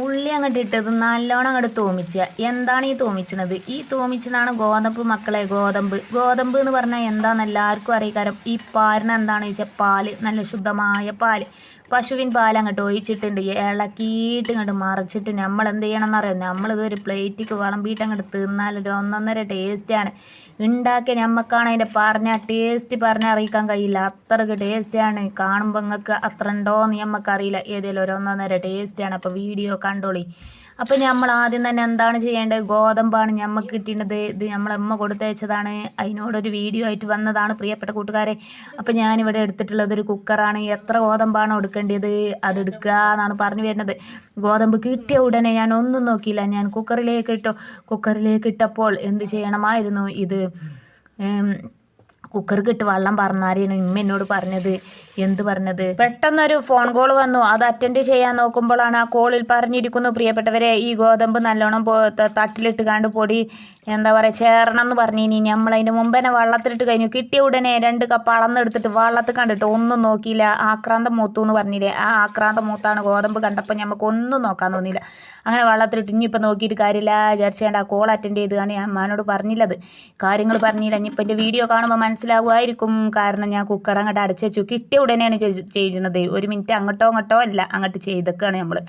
ഉള്ളി അങ്ങോട്ട് ഇട്ടത് നല്ലോണം അങ്ങോട്ട് തോമിച്ചുക എന്താണ് ഈ തോമിച്ചണത്? ഈ തോമിച്ചതാണ് ഗോതമ്പ് മക്കളെ ഗോതമ്പ്. ഗോതമ്പ് എന്ന് പറഞ്ഞാൽ എന്താണെന്ന് എല്ലാവർക്കും അറിയിക്കാരം ഈ പാലിന് എന്താണെന്ന് വെച്ചാൽ പാൽ നല്ല ശുദ്ധമായ പാൽ. പശുവിൻ പാൽ അങ്ങോട്ട് ഒഴിച്ചിട്ടുണ്ട്. ഇളക്കിയിട്ട് ഇങ്ങോട്ട് മറിച്ചിട്ട് നമ്മൾ എന്ത് ചെയ്യണം എന്നറിയാം നമ്മളിത് ഒരു പ്ലേറ്റിക്ക് വിളമ്പിയിട്ട് അങ്ങോട്ട് തിന്നാൽ ഒരു ഒന്നൊന്നര ടേസ്റ്റാണ് ഉണ്ടാക്കിയ ഞമ്മക്കാണ് അതിന്റെ പറഞ്ഞ ടേസ്റ്റ് പറഞ്ഞറിയിക്കാൻ കഴിയില്ല. അത്രയ്ക്ക് ടേസ്റ്റാണ് കാണുമ്പോൾ നിങ്ങൾക്ക് അത്ര ഉണ്ടോയെന്ന് നമുക്കറിയില്ല ഏതെങ്കിലും ഒരു ഒന്നൊന്നര ടേസ്റ്റാണ് അപ്പോൾ വീഡിയോ കണ്ടോളി. അപ്പോൾ നമ്മൾ ആദ്യം തന്നെ എന്താണ് ചെയ്യേണ്ടത്? ഗോതമ്പാണ് ഞമ്മക്ക് കിട്ടിയത് ഇത് നമ്മളമ്മ കൊടുത്തയച്ചതാണ് അതിനോടൊരു വീഡിയോ ആയിട്ട് വന്നതാണ് പ്രിയപ്പെട്ട കൂട്ടുകാരെ. അപ്പോൾ ഞാനിവിടെ എടുത്തിട്ടുള്ളത് ഒരു കുക്കറാണ്. എത്ര ഗോതമ്പാണ് എടുക്കേണ്ടത് അത് എടുക്കുക എന്നാണ് പറഞ്ഞു വരുന്നത്. ഗോതമ്പ് കിട്ടിയ ഉടനെ ഞാൻ ഒന്നും നോക്കിയില്ല. ഞാൻ കുക്കറിലേക്ക് ഇട്ടു. കുക്കറിലേക്ക് ഇട്ടപ്പോൾ എന്തു ചെയ്യണമായിരുന്നു? ഇത് കുക്കർക്ക് ഇട്ട് വെള്ളം പറഞ്ഞാരെയാണ് ഇമ്മ എന്നോട് പറഞ്ഞത്? എന്ത് പറഞ്ഞത്? പെട്ടെന്നൊരു ഫോൺ കോൾ വന്നു. അത് അറ്റൻഡ് ചെയ്യാൻ നോക്കുമ്പോഴാണ് ആ കോളിൽ പറഞ്ഞിരിക്കുന്നു. പ്രിയപ്പെട്ടവരെ ഈ ഗോതമ്പ് നല്ലോണം തട്ടിലിട്ട് കാണ്ട് പൊടി എന്താ പറയുക ചേരണം എന്ന് പറഞ്ഞു ഇനി നമ്മൾ അതിന്റെ മുമ്പ് തന്നെ വള്ളത്തിലിട്ട് കഴിഞ്ഞു. കിട്ടിയ ഉടനെ രണ്ട് കപ്പ് അളന്നെടുത്തിട്ട് വള്ളത്ത് കണ്ടിട്ട് ഒന്നും നോക്കിയില്ല. ആക്രാന്തം മൂത്തു എന്ന് പറഞ്ഞില്ലേ ആ ആക്രാന്തം മൂത്താണ് ഗോതമ്പ് കണ്ടപ്പോൾ നമുക്ക് ഒന്നും നോക്കാൻ തോന്നിയില്ല. അങ്ങനെ വള്ളത്തിലിട്ട് ഇനിയിപ്പോൾ നോക്കിയിട്ട് കാര്യമില്ല. വിചാരിച്ചേണ്ട ആ കോൾ അറ്റൻഡ് ചെയ്തതാണ് ഞാൻ അമ്മാനോട് പറഞ്ഞില്ലത്. കാര്യങ്ങൾ പറഞ്ഞില്ല. ഇനിയിപ്പോൾ എന്റെ വീഡിയോ കാണുമ്പോൾ മനസ്സിലാവുമായിരിക്കും. കാരണം ഞാൻ കുക്കർ അങ്ങോട്ട് അടച്ചു വെച്ചു. കിട്ടിയ ഉടനെയാണ് ചെയ്- ചെയ്യുന്നത് ഒരു മിനിറ്റ് അങ്ങോട്ടോ അങ്ങോട്ടോ അല്ല അങ്ങോട്ട് ചെയ്തൊക്കെയാണ് നമ്മൾ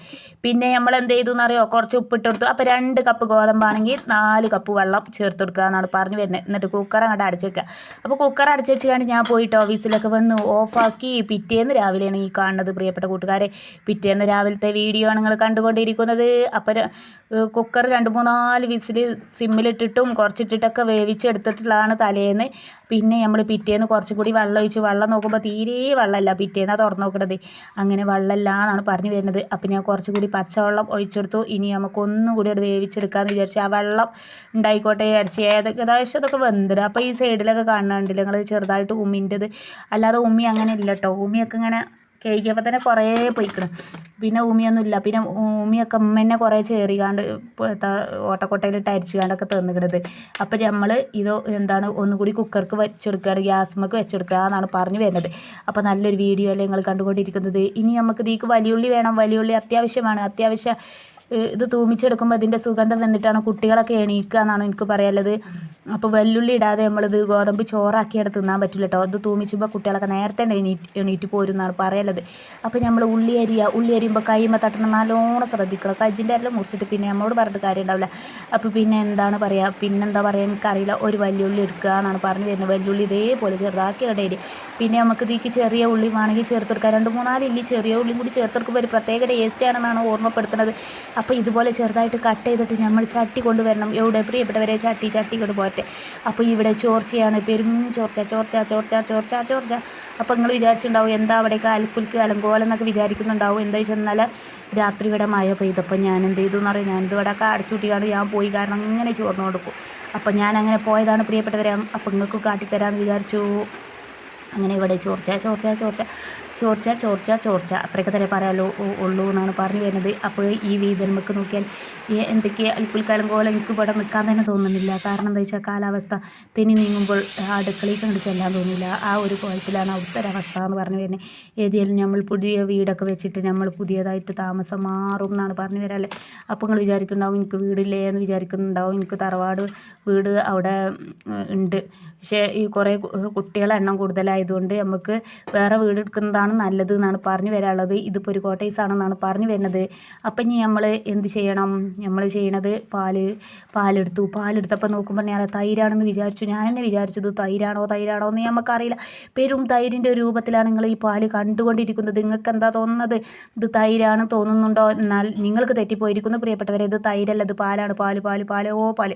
പിന്നെ നമ്മൾ എന്ത് ചെയ്തു എന്നറിയോ? കുറച്ച് ഉപ്പിട്ട് കൊടുത്തു. അപ്പോൾ രണ്ട് കപ്പ് ഗോതമ്പാണെങ്കിൽ നാല് കപ്പ് വെള്ളം ചേർത്ത് കൊടുക്കുക എന്നാണ് പറഞ്ഞു വരുന്നത്. എന്നിട്ട് കുക്കർ അങ്ങോട്ട് അടച്ച് വെക്കുക. അപ്പോൾ കുക്കർ അടച്ചു വെച്ചുകൊണ്ട് ഞാൻ പോയിട്ട് ഓഫീസിലൊക്കെ വന്ന് ഓഫാക്കി പിറ്റേന്ന് രാവിലെയാണ് ഈ കാണുന്നത് പ്രിയപ്പെട്ട കൂട്ടുകാരെ. പിറ്റേന്ന് രാവിലത്തെ വീഡിയോ ആണ് നിങ്ങൾ കണ്ടുകൊണ്ടിരിക്കുന്നത്. അപ്പോൾ കുക്കർ രണ്ട് മൂന്നാൽ വിസിൽ സിമ്മിലിട്ടിട്ടും കുറച്ചിട്ടിട്ടൊക്കെ വേവിച്ചെടുത്തിട്ടുള്ളതാണ് തലേന്ന്. പിന്നെ നമ്മൾ പിറ്റേന്ന് കുറച്ചും കൂടി വെള്ളം ഒഴിച്ച് വെള്ളം നോക്കുമ്പോൾ തീരെ വെള്ളമല്ല. പിറ്റേന്നാണ് തുറന്നു നോക്കണത്. അങ്ങനെ വെള്ളമില്ല എന്നാണ് പറഞ്ഞു വരുന്നത്. അപ്പം ഞാൻ കുറച്ചും കൂടി പച്ചവെള്ളം ഒഴിച്ചെടുത്തു. ഇനി നമുക്കൊന്നും കൂടി അത് വേവിച്ചെടുക്കാമെന്ന് വിചാരിച്ചു ആ വെള്ളം ഉണ്ടായിക്കോട്ടെ ഇറച്ചി ഏതൊക്കെ ഏകദേശം ഇതൊക്കെ വെന്തിടും അപ്പോൾ ഈ സൈഡിലൊക്കെ കാണുന്നുണ്ട് നിങ്ങൾ ചെറുതായിട്ട് ഉമ്മിന്റെത്. അല്ലാതെ ഉമ്മി അങ്ങനെ ഇല്ല കേട്ടോ ഉമ്മിയൊക്കെ ഇങ്ങനെ കേൾക്കിയപ്പോൾ തന്നെ കുറേ പോയിക്കണം. പിന്നെ ഉമിയൊന്നും ഇല്ല. പിന്നെ ഉമിയൊക്കെ ഉമ്മന്നെ കുറേ ചേറികാണ്ട് ഓട്ടക്കൊട്ടയിലിട്ട് അരിച്ചുകാണ്ടൊക്കെ തന്നിക്കണത്. അപ്പം നമ്മൾ ഇത് എന്താണ് ഒന്നുകൂടി കുക്കർക്ക് വെച്ചെടുക്കുക ഗ്യാസ്മക്ക് വെച്ചെടുക്കുക എന്നാണ് പറഞ്ഞു വരുന്നത്. അപ്പോൾ നല്ലൊരു വീഡിയോ അല്ലേ നിങ്ങൾ കണ്ടുകൊണ്ടിരിക്കുന്നത്. ഇനി നമുക്ക് ഇതിക്ക് വലിയുള്ളി വേണം. വലിയുള്ളി അത്യാവശ്യമാണ്. അത്യാവശ്യം ഇത് തൂമിച്ചെടുക്കുമ്പോൾ ഇതിന്റെ സുഗന്ധം വന്നിട്ടാണ് കുട്ടികളൊക്കെ എണീക്കുക എന്നാണ് എനിക്ക് പറയാനുള്ളത്. അപ്പോൾ വെല്ലുള്ളി ഇടാതെ നമ്മളിത് ഗോതമ്പ് ചോറാക്കിയാണ് തിന്നാൻ പറ്റില്ല കേട്ടോ അത് തൂമിച്ചുമ്പോൾ കുട്ടികളൊക്കെ നേരത്തെ എണീറ്റ് എണീറ്റ് പോരും പറയുന്നത് അപ്പോൾ നമ്മൾ ഉള്ളി അരിയുക ഉള്ളി അരിയുമ്പോൾ കൈമ തട്ടണം നല്ലോണം ശ്രദ്ധിക്കണം. കജിന്റെ അരിലും മുറിച്ചിട്ട് പിന്നെ നമ്മളോട് പറഞ്ഞിട്ട് കാര്യം ഉണ്ടാവില്ല. അപ്പോൾ പിന്നെ എന്താണ് പറയുക പിന്നെന്താ പറയുക എനിക്കറിയില്ല. ഒരു വലിയുള്ളി എടുക്കുക എന്നാണ് പറഞ്ഞു വരുന്നത്. വലിയുള്ളി ഇതേപോലെ ചെറുതാക്കി ഇടയിൽ പിന്നെ നമുക്ക് ഇതിക്ക് ചെറിയ ഉള്ളി വേണമെങ്കിൽ ചേർത്ത് കൊടുക്കാം. രണ്ട് മൂന്നാൽ ഇല്ലി ചെറിയ ഉള്ളിയും കൂടി ചേർത്ത് കൊടുക്കുമ്പോൾ ഒരു പ്രത്യേക ടേസ്റ്റ് ആണെന്നാണ് ഓർമ്മപ്പെടുത്തുന്നത്. അപ്പോൾ ഇതുപോലെ ചെറുതായിട്ട് കട്ട് ചെയ്തിട്ട് നമ്മൾ ചട്ടി കൊണ്ടുവരണം. എവിടെ പ്രിയപ്പെട്ടവരെ ചട്ടി ചട്ടി കൊണ്ട് പോരട്ടെ. അപ്പോൾ ഇവിടെ ചോർച്ചയാണ്. പെരും ചോർച്ച ചോർച്ച ചോർച്ച ചോർച്ച ചോർച്ച. അപ്പോൾ നിങ്ങൾ വിചാരിച്ചിട്ടുണ്ടാവും എന്താ അവിടെ കാൽപ്പുൽക്ക് അലങ്കോലം എന്നൊക്കെ വിചാരിക്കുന്നുണ്ടാവും. എന്താ വെച്ചാൽ രാത്രി ഇവിടെ മഴ പെയ്തപ്പോൾ ഞാൻ എന്ത് ചെയ്തു എന്ന് പറയും ഞാനിത് ഇവിടെ ഒക്കെ അടച്ചുകൂട്ടിയാണ് ഞാൻ പോയി കാരണം അങ്ങനെ ചോർന്നു കൊടുക്കും. അപ്പം ഞാൻ അങ്ങനെ പോയതാണ് പ്രിയപ്പെട്ടവരെ. അപ്പം നിങ്ങൾക്ക് കാട്ടിത്തരാമെന്ന് വിചാരിച്ചു. അങ്ങനെ ഇവിടെ ചോർച്ച ചോർച്ച ചോർച്ച. ചോർച്ച ചോർച്ച ചോർച്ച. അത്രയൊക്കെ തന്നെ പറയാലോ ഉള്ളൂ എന്നാണ് പറഞ്ഞു വരുന്നത്. അപ്പോൾ ഈ വീതന്മക്ക് നോക്കിയാൽ എന്തൊക്കെ അൽപ്പുൽക്കാലം പോലെ എനിക്ക് ഇവിടെ നിൽക്കാൻ തന്നെ തോന്നുന്നില്ല. കാരണം എന്താ വെച്ചാൽ കാലാവസ്ഥ തെന്നി നീങ്ങുമ്പോൾ ആ കണ്ട് ചെല്ലാൻ തോന്നില്ല. ആ ഒരു കോലത്തിലാണ് അവിടുത്തെ എന്ന് പറഞ്ഞു വരുന്നത്. ഏതെങ്കിലും നമ്മൾ പുതിയ വീടൊക്കെ വെച്ചിട്ട് നമ്മൾ പുതിയതായിട്ട് താമസം മാറും എന്നാണ് പറഞ്ഞു വരാല്ലേ അപ്പോൾ നിങ്ങൾ വിചാരിക്കുന്നുണ്ടാവും എനിക്ക് വീടില്ലേ എന്ന് വിചാരിക്കുന്നുണ്ടാവും. എനിക്ക് തറവാട് വീട് അവിടെ ഉണ്ട്. പക്ഷേ ഈ കുറേ കുട്ടികളെണ്ണം കൂടുതലായതുകൊണ്ട് നമുക്ക് വേറെ വീട് എടുക്കുന്നതാണ് നല്ലത് എന്നാണ് പറഞ്ഞു വരാനുള്ളത്. ഇതിപ്പോൾ ഒരു കോട്ടേഴ്സ് ആണെന്നാണ് പറഞ്ഞു വരുന്നത്. അപ്പം ഇനി നമ്മൾ എന്ത് ചെയ്യണം? നമ്മൾ ചെയ്യണത് പാൽ പാലെടുത്തു. പാലെടുത്തപ്പോൾ നോക്കുമ്പോൾ ഞാൻ തൈരാണെന്ന് വിചാരിച്ചു. ഞാൻ തന്നെ വിചാരിച്ചത് തൈരാണോ തൈരാണോ എന്ന് നമുക്കറിയില്ല പെരും തൈരിന്റെ രൂപത്തിലാണ് നിങ്ങൾ ഈ പാൽ കണ്ടുകൊണ്ടിരിക്കുന്നത്. നിങ്ങൾക്ക് എന്താ തോന്നുന്നത്? ഇത് തൈരാണ് തോന്നുന്നുണ്ടോ? എന്നാൽ നിങ്ങൾക്ക് തെറ്റിപ്പോയിരിക്കുന്നു പ്രിയപ്പെട്ടവരെ. ഇത് തൈരല്ല ഇത് പാലാണ്. പാൽ പാൽ പാൽ ഓ പാൽ.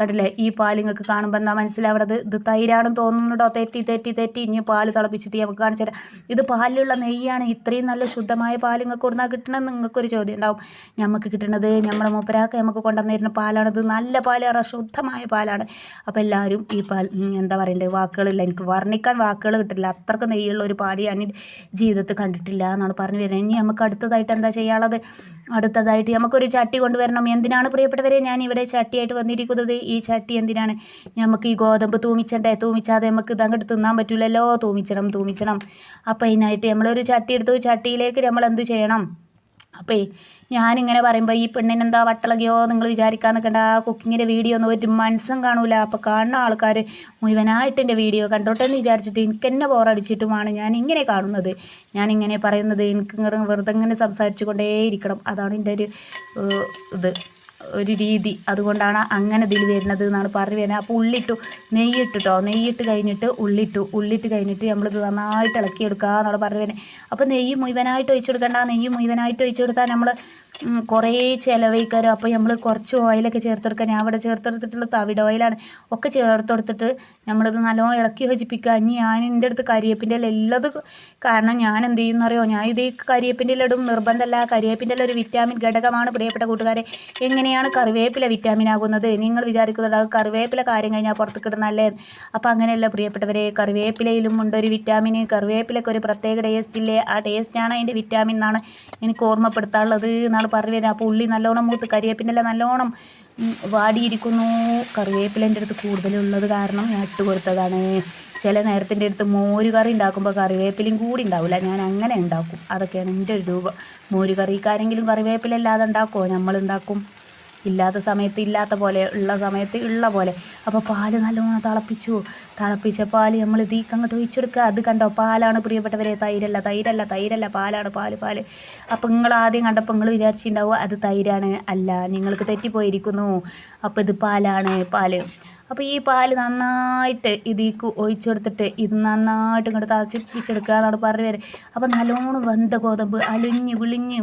കണ്ടില്ലേ? ഈ പാൽ നിങ്ങൾക്ക് കാണുമ്പോൾ എന്താ മനസ്സിലാവണത്? ഇത് തൈരാണെന്ന് തോന്നുന്നുണ്ടോ? തെറ്റി തെറ്റി തെറ്റി. ഇനി പാൽ തിളപ്പിച്ചിട്ട് നമുക്ക് കാണിച്ചു തരാം. ഇത് പാലിലുള്ള നെയ്യാണ് ഇത്രയും നല്ല ശുദ്ധമായ പാൽ നിങ്ങൾക്ക് കൊടുന്നാൽ കിട്ടണമെന്ന് നിങ്ങൾക്കൊരു ചോദ്യം ഉണ്ടാവും. നമുക്ക് കിട്ടണത് നമ്മുടെ മൂപ്പരാക്ക് നമുക്ക് കൊണ്ടുവന്നിരുന്ന പാലാണത്. നല്ല പാലാണ് ശുദ്ധമായ പാലാണ്. അപ്പോൾ എല്ലാവരും ഈ പാൽ എന്താ പറയണ്ടത് വാക്കുകളില്ല. എനിക്ക് വർണിക്കാൻ വാക്കുകൾ കിട്ടില്ല. അത്രയ്ക്ക് നെയ്യുള്ള ഒരു പാൽ ഞാൻ ജീവിതത്തിൽ കണ്ടിട്ടില്ല എന്നാണ് പറഞ്ഞു വരുന്നത്. ഇനി നമുക്ക് അടുത്തതായിട്ട് എന്താ ചെയ്യാനുള്ളത്? അടുത്തതായിട്ട് നമുക്കൊരു ചട്ടി കൊണ്ടുവരണം. എന്തിനാണ് പ്രിയപ്പെട്ടവരെ ഞാൻ ഇവിടെ ചട്ടിയായിട്ട് വന്നിരിക്കുന്നത്? ഈ ചട്ടി എന്തിനാണ്? നമുക്ക് ഈ ഗോതമ്പ് തൂമിച്ചണ്ടേ? തൂമിച്ചാതെ നമുക്ക് ഇത് അങ്ങോട്ട് തിന്നാൻ പറ്റില്ലല്ലോ തൂമിച്ചണം തൂമിച്ചണം. അപ്പോൾ അതിനായിട്ട് നമ്മളൊരു ചട്ടി എടുത്തു ചട്ടിയിലേക്ക് നമ്മൾ എന്ത് ചെയ്യണം? അപ്പേ ഞാനിങ്ങനെ പറയുമ്പോൾ ഈ പെണ്ണിനെന്താ വട്ടളകയോ നിങ്ങൾ വിചാരിക്കാൻ നിൽക്കണ്ട ആ കുക്കിങ്ങിന്റെ വീഡിയോ ഒന്നും ഒരു മനസ്സും കാണൂല. അപ്പോൾ കാണുന്ന ആൾക്കാർ മുഴുവനായിട്ട് എന്റെ വീഡിയോ കണ്ടോട്ടെ എന്ന് വിചാരിച്ചിട്ട് എനിക്ക് എന്നെ ബോറടിച്ചിട്ടുമാണ് ഞാൻ ഇങ്ങനെ കാണുന്നത്. ഞാനിങ്ങനെ പറയുന്നത് എനിക്ക് വെറുതെ ഇങ്ങനെ സംസാരിച്ചു കൊണ്ടേയിരിക്കണം. അതാണ് എന്റെ ഒരു ഇത്. ഒരു രീതി. അതുകൊണ്ടാണ് അങ്ങനെ ഇതിൽ വരുന്നത് എന്നാണ് പറഞ്ഞു വരുന്നത്. അപ്പോൾ ഉള്ളിട്ടു നെയ്യിട്ടിട്ടോ നെയ്യിട്ട് കഴിഞ്ഞിട്ട് ഉള്ളിട്ടു. ഉള്ളിട്ട് കഴിഞ്ഞിട്ട് നമ്മളിത് നന്നായിട്ട് ഇളക്കിയെടുക്കുക എന്നാണ് പറഞ്ഞു വരുന്നത്. അപ്പോൾ നെയ്യ് മുഴുവനായിട്ട് ഒഴിച്ചു കൊടുക്കേണ്ട നെയ്യ് മുഴുവനായിട്ട് ഒഴിച്ചു കൊടുത്താൽ നമ്മൾ കുറേ ചിലവഴിക്കാരും അപ്പോൾ നമ്മൾ കുറച്ച് ഓയിലൊക്കെ ചേർത്തെടുക്കുക ഞാൻ അവിടെ ചേർത്തെടുത്തിട്ടുള്ള തവിട് ഓയിലാണ് ഒക്കെ ചേർത്തെടുത്തിട്ട് നമ്മളിത് നല്ലോണം ഇളക്കി യോജിപ്പിക്കുക. ഇനി ഞാൻ എന്റെ അടുത്ത് കരിയേപ്പിന്റെ ഇല ഉള്ളത് കാരണം ഞാൻ എന്ത് ചെയ്യുന്നറിയോ ഞാൻ ഇത് ഈ കരിയേപ്പിന്റെ ഇല ഇടും. നിർബന്ധമല്ല. കരിയേപ്പിന്റെ ഇല ഒരു വിറ്റാമിൻ ഘടകമാണ്. പ്രിയപ്പെട്ട കൂട്ടുകാരെ എങ്ങനെയാണ് കറിവേപ്പില വിറ്റാമിൻ ആകുന്നത്? നിങ്ങൾ വിചാരിക്കുന്നുണ്ടാകും കറിവേപ്പില കാര്യം കഴിഞ്ഞാൽ പുറത്ത് കിടന്നല്ലേ അപ്പോൾ അങ്ങനെയല്ല പ്രിയപ്പെട്ടവരെ കറിവേപ്പിലയിലും ഉണ്ട് ഒരു വിറ്റാമിൻ കറിവേപ്പിലൊക്കെ ഒരു പ്രത്യേക ടേസ്റ്റ് ഇല്ലേ? ആ ടേസ്റ്റാണ് അതിന്റെ വിറ്റാമിൻ എന്നാണ് എനിക്ക് ഓർമ്മപ്പെടുത്താനുള്ളത് എന്നാണ് പറഞ്ഞു തരാം അപ്പോൾ ഉള്ളി നല്ലോണം മൂത്ത് കരിവേപ്പിന്റെ നല്ലോണം വാടിയിരിക്കുന്നു. കറിവേപ്പില എന്റെ അടുത്ത് കൂടുതലുള്ളത് കാരണം ഞാൻ ഇട്ട് കൊടുത്തതാണ്. ചില നേരത്തിന്റെ അടുത്ത് മോര് കറി ഉണ്ടാക്കുമ്പോൾ കറിവേപ്പിലയും കൂടി ഉണ്ടാവില്ല. ഞാൻ അങ്ങനെ ഉണ്ടാക്കും. അതൊക്കെയാണ് എന്റെ ഒരു രൂപം. മോര് കറിക്കാരെങ്കിലും കറിവേപ്പില ഇല്ലാതെ ഉണ്ടാക്കുമോ നമ്മൾ ഉണ്ടാക്കും. ഇല്ലാത്ത സമയത്ത് ഇല്ലാത്ത പോലെ ഉള്ള സമയത്ത് ഉള്ള പോലെ. അപ്പോൾ പാൽ നല്ലോണം തിളപ്പിച്ചു. തിളപ്പിച്ച പാൽ നമ്മൾ തീക്ക് അങ്ങോട്ട് ഒഴിച്ചെടുക്കുക. അത് കണ്ടോ? പാലാണ് പ്രിയപ്പെട്ടവരെ തൈരല്ല തൈരല്ല തൈരല്ല പാലാണ് പാൽ പാൽ. അപ്പോൾ നിങ്ങൾ ആദ്യം കണ്ടപ്പോൾ നിങ്ങൾ വിചാരിച്ചിട്ടുണ്ടാവും അത് തൈരാണ്. അല്ല നിങ്ങൾക്ക് തെറ്റിപ്പോയിരിക്കുന്നു. അപ്പോൾ ഇത് പാലാണ് പാൽ. അപ്പോൾ ഈ പാൽ നന്നായിട്ട് ഇതിക്ക് ഒഴിച്ചു കൊടുത്തിട്ട് ഇത് നന്നായിട്ട് ഇങ്ങോട്ട് തളച്ചിപ്പിച്ചെടുക്കുക എന്നാണ് പറഞ്ഞു വരെ. അപ്പോൾ നല്ലോണം വെന്ത ഗോതമ്പ് അലിഞ്ഞ് വിളിഞ്ഞ്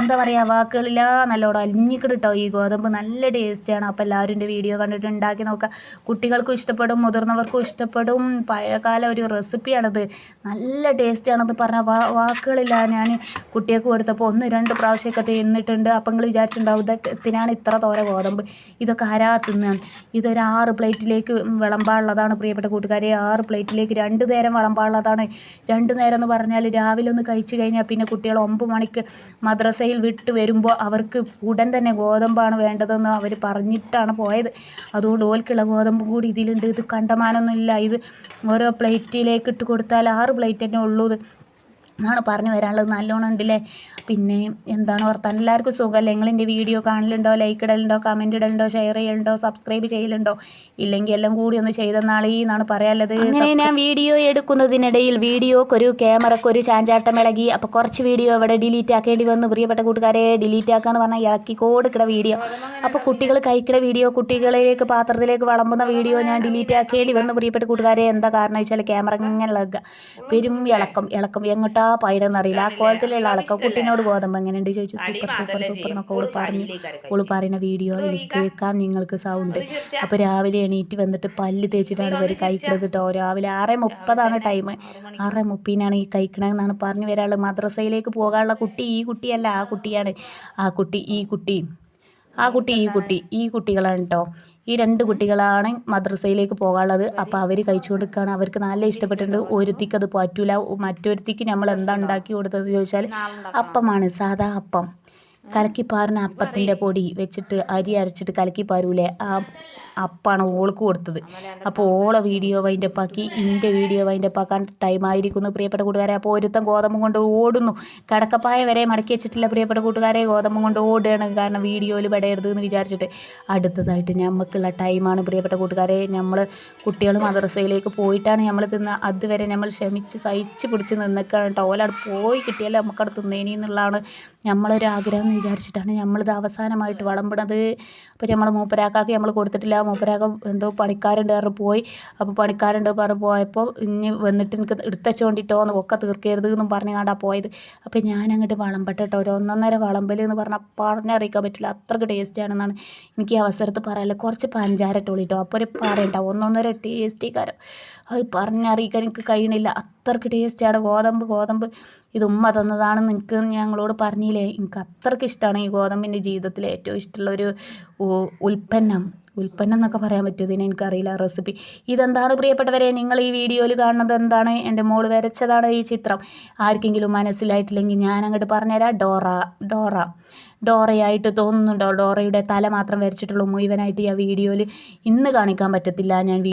എന്താ പറയുക വാക്കുകളില്ല നല്ലോണം അലിഞ്ഞിക്കിട് ഈ ഗോതമ്പ്. നല്ല ടേസ്റ്റാണ്. അപ്പോൾ എല്ലാവരും എന്റെ വീഡിയോ കണ്ടിട്ട് ഉണ്ടാക്കി നോക്കുക. കുട്ടികൾക്കും ഇഷ്ടപ്പെടും മുതിർന്നവർക്കും ഇഷ്ടപ്പെടും. പഴയകാല ഒരു റെസിപ്പിയാണത്. നല്ല ടേസ്റ്റാണെന്ന് പറഞ്ഞ വാ വാക്കുകളില്ല ഞാൻ കുട്ടികൾക്ക് കൊടുത്തപ്പോൾ ഒന്ന് രണ്ട് പ്രാവശ്യമൊക്കെ തിന്നിട്ടുണ്ട്. അപ്പം നിങ്ങൾ വിചാരിച്ചിട്ടുണ്ടാവും ഇതൊക്കെ ഇതിനാണ് ഇത്ര തോര ഗോതമ്പ്. ഇതൊക്കെ ആരാ തിന്നാണ് ഇതൊരു ആറ് പ്ലേറ്റിലേക്ക് വിളമ്പാനുള്ളതാണ് പ്രിയപ്പെട്ട കൂട്ടുകാരെ. ആറ് പ്ലേറ്റിലേക്ക് രണ്ട് നേരം വിളമ്പാനുള്ളതാണ്. രണ്ട് നേരം എന്ന് പറഞ്ഞാൽ രാവിലെ ഒന്ന് കഴിച്ചു കഴിഞ്ഞാൽ പിന്നെ കുട്ടികൾ ഒമ്പത് മണിക്ക് മദ്രസയിൽ വിട്ട് വരുമ്പോൾ അവർക്ക് ഉടൻ തന്നെ ഗോതമ്പാണ് വേണ്ടതെന്ന് അവർ പറഞ്ഞിട്ടാണ് പോയത്. അതുകൊണ്ട് ഓൽക്കുള്ള ഗോതമ്പും കൂടി ഇതിലുണ്ട്. ഇത് കണ്ടമാനൊന്നുമില്ല. ഇത് ഓരോ പ്ലേറ്റിലേക്ക് ഇട്ട് കൊടുത്താൽ ആറ് പ്ലേറ്റ് തന്നെ ഉള്ളൂ. ഇത് എന്നാണ് പറഞ്ഞു വരാനുള്ളത്. നല്ലോണം ഉണ്ടല്ലേ? പിന്നെ എന്താണ് വർത്താനം? എല്ലാവർക്കും സുഖമല്ലേ നിങ്ങൾ എന്റെ വീഡിയോ കാണലുണ്ടോ? ലൈക്ക് ഇടലുണ്ടോ? കമന്റ് ഇടലുണ്ടോ? ഷെയർ ചെയ്യലുണ്ടോ? സബ്സ്ക്രൈബ് ചെയ്യലുണ്ടോ? ഇല്ലെങ്കിൽ എല്ലാം കൂടി ഒന്ന് ചെയ്തെന്നാളീ എന്നാണ് പറയാനുള്ളത്. അങ്ങനെ ഞാൻ വീഡിയോ എടുക്കുന്നതിനിടയിൽ വീഡിയോക്കൊരു ക്യാമറക്കൊരു ചാഞ്ചാട്ടം ഇളകി. അപ്പോൾ കുറച്ച് വീഡിയോ ഇവിടെ ഡിലീറ്റ് ആക്കേണ്ടി വന്നു. പ്രിയപ്പെട്ട കൂട്ടുകാരെ ഡിലീറ്റ് ആക്കാന്ന് പറഞ്ഞാൽ ഇളക്കി കൊടുക്കണ വീഡിയോ. അപ്പോൾ കുട്ടികൾ കഴിക്കണ വീഡിയോ കുട്ടികളിലേക്ക് പാത്രത്തിലേക്ക് വളമ്പുന്ന വീഡിയോ ഞാൻ ഡിലീറ്റ് ആക്കേണ്ടി വന്നു. പ്രിയപ്പെട്ട കൂട്ടുകാരെ എന്താ കാരണം വെച്ചാൽ ക്യാമറ ഇങ്ങനെ ഇളകുക. പെരും ഇളക്കം ഇളക്കം. എങ്ങോട്ടാ പൈടെന്ന് അറിയില്ല ആ കോലത്തിലുള്ള ആളൊക്കെ കുട്ടീനോട് ഗോതമ്പ് എങ്ങനെയുണ്ട് ചോദിച്ചു. സൂപ്പർ സൂപ്പർ സൂപ്പർ എന്നൊക്കെ ഓൾ പറഞ്ഞു. ഓൾ പറയുന്ന വീഡിയോ ഇതിൽ കേൾക്കാം നിങ്ങൾക്ക് സൗണ്ട്. അപ്പോൾ രാവിലെ എണീറ്റ് വന്നിട്ട് പല്ല് തേച്ചിട്ടാണ് ഇവർ കഴിക്കുന്നത് കേട്ടോ. രാവിലെ ആറ് മുപ്പതാണ് ടൈം ആറ് മുപ്പതിനാണ് ഈ കഴിക്കണമെന്നാണ് പറഞ്ഞു വരാനുള്ളത്. മദ്രസയിലേക്ക് പോകാനുള്ള കുട്ടി ഈ കുട്ടിയല്ല ആ കുട്ടിയാണ്. ആ കുട്ടി ഈ കുട്ടി. ആ കുട്ടി ഈ കുട്ടി ഈ കുട്ടികളാണ് കേട്ടോ ഈ രണ്ട് കുട്ടികളാണ് മദ്രസയിലേക്ക് പോകാനുള്ളത്. അപ്പോൾ അവർ കഴിച്ചു കൊടുക്കുകയാണ് അവർക്ക് നല്ല ഇഷ്ടപ്പെട്ടിട്ടുണ്ട്. ഒരുത്തിക്ക് അത് പറ്റൂല. മറ്റൊരുത്തിക്ക് നമ്മൾ എന്താ ഉണ്ടാക്കി കൊടുത്തതെന്ന് ചോദിച്ചാൽ അപ്പമാണ്. സാധാ അപ്പം. കലക്കിപ്പാറിന് അപ്പത്തിന്റെ പൊടി വെച്ചിട്ട് അരി അരച്ചിട്ട് കലക്കിപ്പാരൂലേ? ആ അപ്പാണ് ഓൾക്ക് കൊടുത്തത്. അപ്പോൾ ഓളെ വീഡിയോ വൈൻഡപ്പാക്കി ഇന്റെ വീഡിയോ വൈൻഡപ്പാക്കാൻ ടൈമായിരിക്കുന്നു പ്രിയപ്പെട്ട കൂട്ടുകാരെ. അപ്പോൾ ഒരുത്തം ഗോതമ്പ് കൊണ്ട് ഓടുന്നു. കടക്കപ്പായ വരെ മടക്കി വെച്ചിട്ടില്ല പ്രിയപ്പെട്ട കൂട്ടുകാരെ. ഗോതമ്പ് കൊണ്ട് ഓടുകയാണ്. കാരണം വീഡിയോയിൽ പെടയരുത് എന്ന് വിചാരിച്ചിട്ട്. അടുത്തതായിട്ട് നമുക്കുള്ള ടൈമാണ് പ്രിയപ്പെട്ട കൂട്ടുകാരെ. നമ്മൾ കുട്ടികൾ മദ്രസയിലേക്ക് പോയിട്ടാണ് നമ്മൾ തിന്ന. അതുവരെ നമ്മൾ ക്ഷമിച്ച് സഹിച്ച് പിടിച്ച് നിന്നൊക്കെയാണ് കേട്ടോ. ഓലവിടെ പോയി കിട്ടിയാലേ നമുക്കവിടെ തിന്നേനി എന്നുള്ളതാണ് നമ്മളൊരു ആഗ്രഹം എന്ന് വിചാരിച്ചിട്ടാണ് നമ്മളിത് അവസാനമായിട്ട് വളമ്പിടത് അപ്പോൾ നമ്മൾ മൂപ്പരാക്കാക്ക് നമ്മൾ കൊടുത്തിട്ടില്ല. മൂപ്പരാക്ക എന്തോ പണിക്കാരുണ്ട് പറഞ്ഞു പോയി. അപ്പോൾ പണിക്കാരുണ്ട് പറഞ്ഞ് പോയപ്പോൾ ഇനി വന്നിട്ട് എനിക്ക് എടുത്തച്ചോണ്ടിട്ടോ എന്ന് ഒക്കെ തീർക്കരുത് എന്നും പറഞ്ഞു കണ്ടാ പോയത്. അപ്പോൾ ഞാൻ അങ്ങോട്ട് വിളമ്പട്ടെ ഒരു ഒന്നൊന്നര വിളമ്പൽ എന്ന് പറഞ്ഞാൽ പറഞ്ഞറിയിക്കാൻ പറ്റില്ല. അത്രയ്ക്ക് ടേസ്റ്റ് ആണെന്നാണ് എനിക്ക് ഈ അവസരത്ത് പറയാനുള്ളത്. കുറച്ച് പഞ്ചാര ഇട്ടോളിട്ടോ. അപ്പോൾ ഒരു പറയണ്ട. ഒന്നൊന്നര ടേസ്റ്റി കാരം. അത് പറഞ്ഞറിയിക്കാൻ എനിക്ക് കഴിയണില്ല. അത്രയ്ക്ക് ടേസ്റ്റാണ് ഗോതമ്പ് ഗോതമ്പ്. ഇത് ഉമ്മ തന്നതാണെന്ന് എനിക്ക് ഞങ്ങളോട് പറഞ്ഞില്ലേ? എനിക്ക് അത്രയ്ക്ക് ഇഷ്ടമാണ് ഈ ഗോതമ്പിന്റെ ജീവിതത്തിലെ ഏറ്റവും ഇഷ്ടമുള്ളൊരു ഒരു ഉൽപ്പന്നം. ഉൽപ്പന്നം എന്നൊക്കെ പറയാൻ പറ്റുമോ ഇതിന്? എനിക്കറിയില്ല. റെസിപ്പി. ഇതെന്താണ് പ്രിയപ്പെട്ടവരെ? നിങ്ങൾ ഈ വീഡിയോയിൽ കാണുന്നത് എന്താണ്? എന്റെ മോൾ വരച്ചതാണ് ഈ ചിത്രം. ആർക്കെങ്കിലും മനസ്സിലായിട്ടില്ലെങ്കിൽ ഞാൻ അങ്ങോട്ട് പറഞ്ഞുതരാം. Dora Dora. ഡോറയായിട്ട് തോന്നുന്നുണ്ടോ? ഡോറയുടെ തല മാത്രം വരച്ചിട്ടുള്ളൂ. മുഴുവനായിട്ട് ഈ വീഡിയോയിൽ ഇന്ന് കാണിക്കാൻ പറ്റത്തില്ല. ഞാൻ